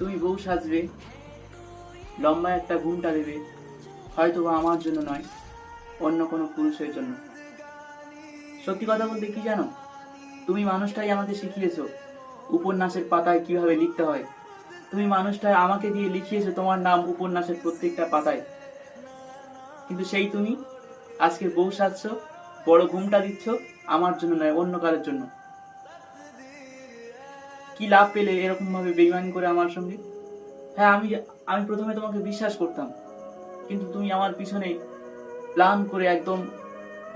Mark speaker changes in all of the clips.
Speaker 1: তুমি বউ সাজবে, লম্বা একটা ঘুমটা দেবে হয়তো আমার জন্য নয়, অন্য কোনো পুরুষের জন্য। সত্যি কথা বলতে কি জানো? তুমি মানুষটাই আমাকে শিখিয়েছো, উপন্যাসের পাতায় কীভাবে লিখতে হয়। তুমি মানুষটাই আমাকে দিয়ে লিখিয়েছো তোমার নাম উপন্যাসের প্রত্যেকটা পাতায়। কিন্তু সেই তুমি আজকে বউ সাজছ, বড় ঘুমটা দিচ্ছ, আমার জন্য নয়, অন্য কারোর জন্য। কি লাভ পেলে এরকম ভাবে বেইমানি করে আমার সঙ্গে? হ্যাঁ আমি আমি প্রথমে তোমাকে বিশ্বাস করতাম, কিন্তু তুমি আমার পিছনে প্ল্যান করে একদম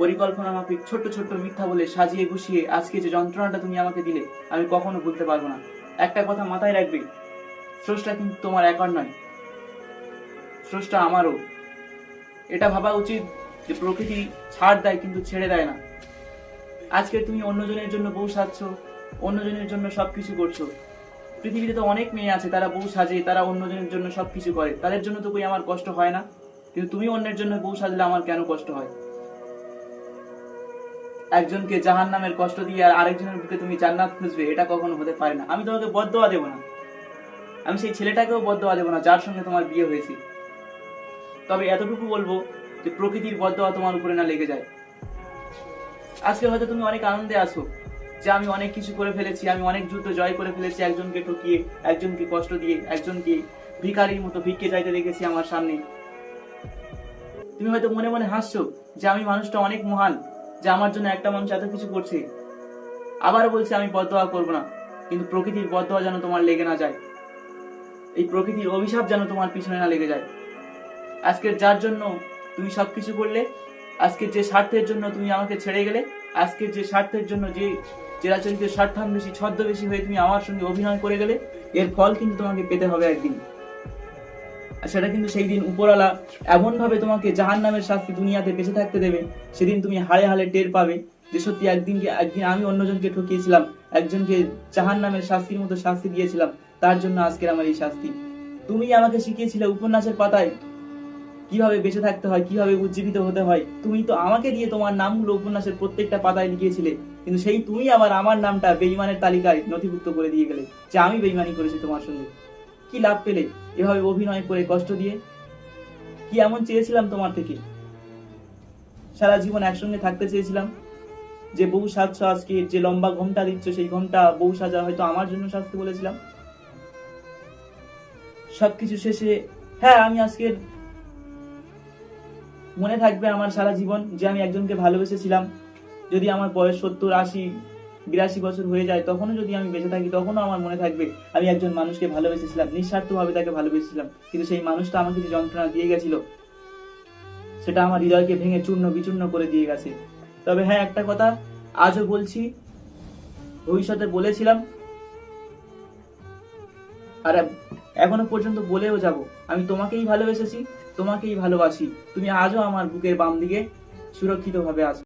Speaker 1: পরিকল্পনা মাফিক ছোট্ট ছোট্ট মিথ্যা বলে সাজিয়ে গুছিয়ে আজকে যে যন্ত্রণাটা তুমি আমাকে দিলে, আমি কখনো ভুলতে পারব না। একটা কথা মাথায় রাখবে, স্রষ্টা কিন্তু তোমার একার নয়, স্রষ্টা আমারও। এটা ভাবা উচিত যে প্রকৃতি ছাড় দেয় কিন্তু ছেড়ে দেয় না। আজকে তুমি অন্যজনের জন্য বউ সাজছ অন্যজনের জন্য সবকিছু করছ। পৃথিবীতে তো অনেক মেয়ে আছে, তারা বউ সাজে, তারা অন্যজনের জন্য সবকিছু করে। তাদের জন্য তো কই আমার কষ্ট হয় না? কিন্তু তুমি অন্যের জন্য বউ সাজলে আমার কেন কষ্ট হয়? একজনকে জাহান নামের কষ্ট দিয়ে আর আরেকজনের বুকে তুমি জান্নাত খুঁজবে, এটা কখনো হতে পারে না। আমি তোমাকে বদদোয়া দেবো না। আমি সেই ছেলেটাকেও বদদোয়া দেবো না, যার সঙ্গে তোমার বিয়ে হয়েছে। তবে এতটুকু বলব যে প্রকৃতির বদদোয়া তোমার উপরে না লেগে যায়। আজকে হয়তো তুমি অনেক আনন্দে আছো। যে আমি অনেক কিছু করে ফেলেছি, আমি অনেক যুদ্ধ জয় করে ফেলেছি একজনকে ঠকিয়ে, একজনকে কষ্ট দিয়ে, একজনকে ভিখারির মতো ভিক্ষে চাইতে রেখেছি আমার সামনে। তুমি হয়তো মনে মনে হাসছো যে আমি মানুষটা অনেক মহান, যে আমার জন্য একটা মানুষ এত কিছু করছে। আবার বলছে, আমি বদদোয়া করব না, কিন্তু প্রকৃতির বদদোয়া যেন তোমার লেগে না যায়। এই প্রকৃতির অভিশাপ যেন তোমার পিছনে না লেগে যায়। আজকের যার জন্য তুমি সবকিছু করলে আজকের যে স্বার্থের জন্য তুমি আমাকে ছেড়ে গেলে আজকের যে স্বার্থের জন্য যে চিরাচরিত স্বার্থান্বেষী, ছদ্মবেশী হয়ে তুমি আমার সঙ্গে অভিনয় করে গেলে, এর ফল কিন্তু তোমাকে পেতে হবে একদিন। সেটা কিন্তু সেই দিন উপরওয়ালা এমন ভাবে তোমাকে জাহান নামের শাস্তি দুনিয়াতে বেঁচে থাকতে দেবে, সেদিন তুমি হাড়ে হাড়ে টের পাবে যে সত্যি একদিনকে, একদিন আমি অন্যজনকে ঠকিয়েছিলাম, একজনকে জাহান নামের শাস্তির মতো শাস্তি দিয়েছিলাম, তার জন্য আজকের আমার এই শাস্তি। তুমি আমাকে শিখিয়েছিলে উপন্যাসের পাতায় কীভাবে বেঁচে থাকতে হয়, কীভাবে উজ্জীবিত হতে হয়। তুমি তো আমাকে দিয়ে তোমার নামগুলো উপন্যাসের প্রত্যেকটা পাতায় লিখিয়েছিলে। কিন্তু সেই তুমি আবার আমার নামটা বেইমানের তালিকায় নথিভুক্ত করে দিয়ে গেলে যে আমি বেইমানি করেছি তোমার সঙ্গে। কি লাভ পেলে এভাবে অভিনয় করে কষ্ট দিয়ে? কি এমন চেয়েছিলাম তোমার থেকে? সারা জীবন একসঙ্গে থাকতে চেয়েছিলাম। যে বউ সাজছ আজকে, যে লম্বা ঘোমটা দিচ্ছ, সেই ঘোমটা বউ সাজা হয়তো আমার জন্য সাজতে বলেছিলাম। সবকিছু শেষে হ্যাঁ আমি আজকের মনে থাকবে আমার সারা জীবন যে আমি একজনকে ভালোবেসেছিলাম। যদি আমার বয়স সত্তর, আশি, বিরাশি বছর হয়ে যায়, তখনও যদি আমি বেঁচে থাকি, তখনও আমার মনে থাকবে, আমি একজন মানুষকে ভালোবেসেছিলাম, নিঃস্বার্থভাবে তাকে ভালোবেসেছিলাম। কিন্তু সেই মানুষটা আমাকে যে যন্ত্রণা দিয়ে গেছিল, সেটা আমার হৃদয়কে ভেঙে চূর্ণ বিচূর্ণ করে দিয়ে গেছে। তবে হ্যাঁ একটা কথা আজও বলছি, ভবিষ্যতে বলেছিলাম, আর এখনও পর্যন্ত বলেও যাব, আমি তোমাকেই ভালোবেসেছি, তোমাকেই ভালোবাসি, তুমি আজও আমার বুকের বাম দিকে সুরক্ষিতভাবে আছো।